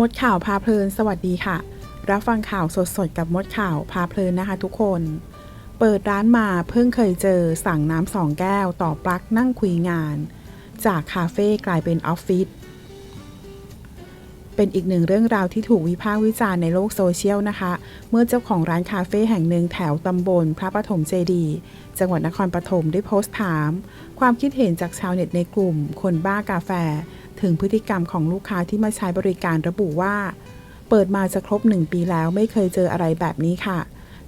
มดข่าวพาเพลิน สวัสดีค่ะ รับฟังข่าวสดๆ กับมดข่าวพาเพลินนะคะทุกคน เปิดร้านมาเพิ่งเคยเจอสั่งน้ำสองแก้ว ต่อปลั๊กนั่งคุยงาน จากคาเฟ่กลายเป็นออฟฟิศเป็นอีกหนึ่งเรื่องราวที่ถูกวิพากษ์วิจารณ์ในโลกโซเชียลนะคะ เมื่อเจ้าของร้านคาเฟ่แห่งหนึ่งแถวตำบล พระปฐมเจดีจังหวัดนครปฐมได้โพสต์ถาม ความคิดเห็นจากชาวเน็ตในกลุ่ม คนบ้ากาแฟ ถึงพฤติกรรมของลูกค้าที่มาใช้บริการระบุว่า เปิดมาจะครบหนึ่งปีแล้วไม่เคยเจออะไรแบบนี้ค่ะ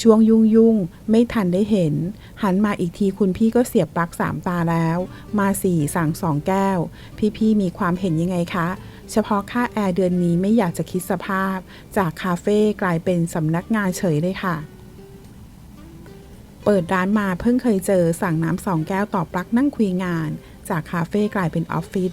ช่วงยุ่งยุ่งไม่ทันได้เห็น หันมาอีกทีคุณพี่ก็เสียบปลั๊กสามตาแล้ว มาสี่สั่งสองแก้ว พี่ๆมีความเห็นยังไงคะเฉพาะค่าแอร์เดือนนี้ไม่อยากจะคิดสภาพ จากคาเฟ่กลายเป็นสำนักงานเฉยเลยค่ะ เปิดร้านมาเพิ่งเคยเจอสั่งน้ำสองแก้วต่อปลั๊กนั่งคุยงาน จากคาเฟ่กลายเป็นออฟฟิศ